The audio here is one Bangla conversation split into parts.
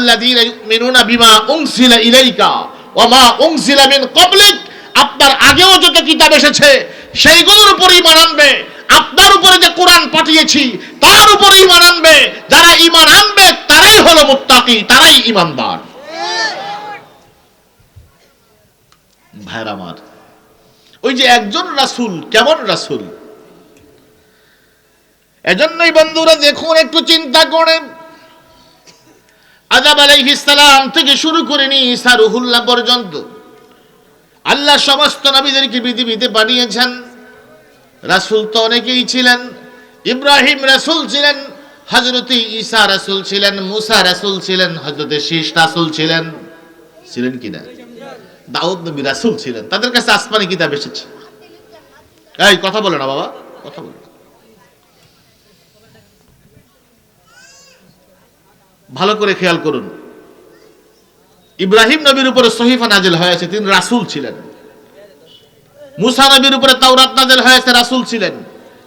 ওয়াল্লাযীনা ইউমিনুনা বিমা উনসিলা আপনার আগেও যত কিতাব এসেছে, সেইগুলোর আপনার উপরে যে কোরআন পাঠিয়েছি, তার যারা আনবে, তারাই হলো মুত্তাকি, তারাই আমার, ওই যে একজন রাসূল, কেমন এজন্যই বন্ধুরা দেখুন, একটু চিন্তা করে আদাব আলাইহিস সালাম থেকে শুরু করে নিয়ে ঈসা রুহুল্লাহ পর্যন্ত। আল্লাহ সমস্ত নবীদেরকে পৃথিবীতে পাঠিয়েছেন। রাসূল তো অনেকেই ছিলেন। ইব্রাহিম রাসূল ছিলেন, হযরতে ঈসা রাসূল ছিলেন, মুসা রাসূল ছিলেন, হযরতে শীষ রাসূল ছিলেন। ছিলেন কিনা দাউদ নবী রাসূল ছিলেন। তাদের কাছে আসমানি কিতাব এসেছে। এই, কথা বলে না বাবা, কথা বলে। ভালো করে খেয়াল করুন। ইব্রাহিম নবীর উপরে সহিফা নাজিল হয়েছে, তিনি রাসূল ছিলেন। মুসা নবীর উপরে তাওরাত নাজিল হয়েছে, রাসূল ছিলেন।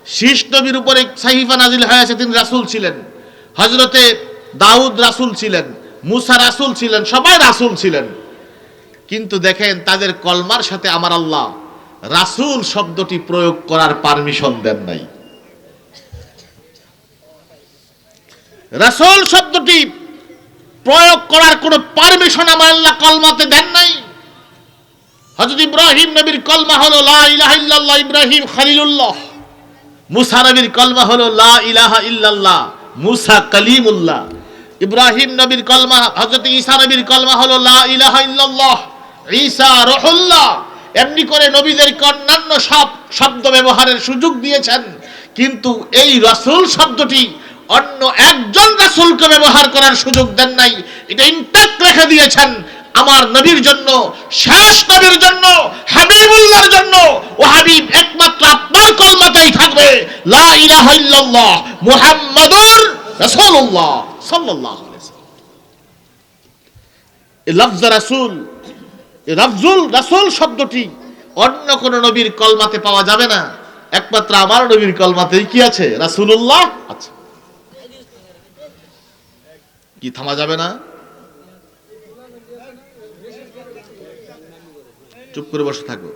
শীষ নবীর উপরে সাহিফা নাজিল হয়েছে, তিনি রাসূল ছিলেন। হযরতে দাউদ রাসুল ছিলেন, মুসা রাসূল ছিলেন, সবাই রাসূল ছিলেন। কিন্তু দেখেন, তাদের কলমার সাথে আমার আল্লাহ রাসূল শব্দটি প্রয়োগ করার পারমিশন দেন নাই। রাসূল শব্দটি প্রয়োগ করার কোনো পারমিশন আমার আল্লাহ কলমাতে দেন নাই। হযরত ইব্রাহিম নবীর কলমা হলো লা ইলাহা ইল্লাল্লাহ, ইব্রাহিম খলিলুল্লাহ। মুসা নবীর কলমা হলো লা ইলাহা ইল্লাল্লাহ, মুসা কালিমুল্লাহ। ইব্রাহিম নবীর কলমা, হযরত ঈসা নবীর কলমা হলো লা ইলাহা ইল্লাল্লাহ, ঈসা রুহুল্লাহ। এমনি করে নবীদেরকে অন্যান্য সব শব্দ ব্যবহারের সুযোগ দিয়েছেন, কিন্তু এই রাসূল শব্দটি অন্য একজন রাসূলকে ব্যবহার করার সুযোগ দেন নাই। এটা ইন্টাক্ট রেখে দিয়েছেন আমার নবীর জন্য, শেষ নবীর জন্য, হাবিবুল্লাহর জন্য। ও হাবিব, একমাত্র আপনার কলমাতেই থাকবে। লা ইলাহা ইল্লাল্লাহ, মুহাম্মাদুর রাসূলুল্লাহ সাল্লাল্লাহু আলাইহি এই লফজ রাসূল এই লফজুল রাসূল শব্দটি অন্য কোন নবীর কলমাতে পাওয়া যাবে না। একমাত্র আমার নবীর কলমাতেই কি আছে? রাসূলুল্লাহ আচ্ছা কি থামা যাবে না? চুপ করে বসে থাকো।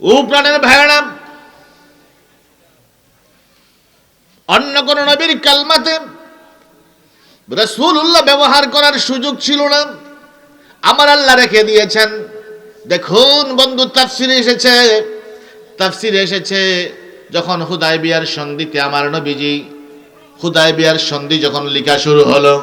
ও প্রাণের ভাইরা, অন্য কোন নবীর কালমাতে রসুল্লাহ ব্যবহার করার সুযোগ ছিল না। আমার আল্লাহ রেখে দিয়েছেন। দেখুন বন্ধু, তাফসির এসেছে তাফসির এসেছে যখন হুদায় বিয়ার সন্ধিতে আমার নবীজি হুদায় বিয়ার সন্ধি যখন লিখা শুরু হলো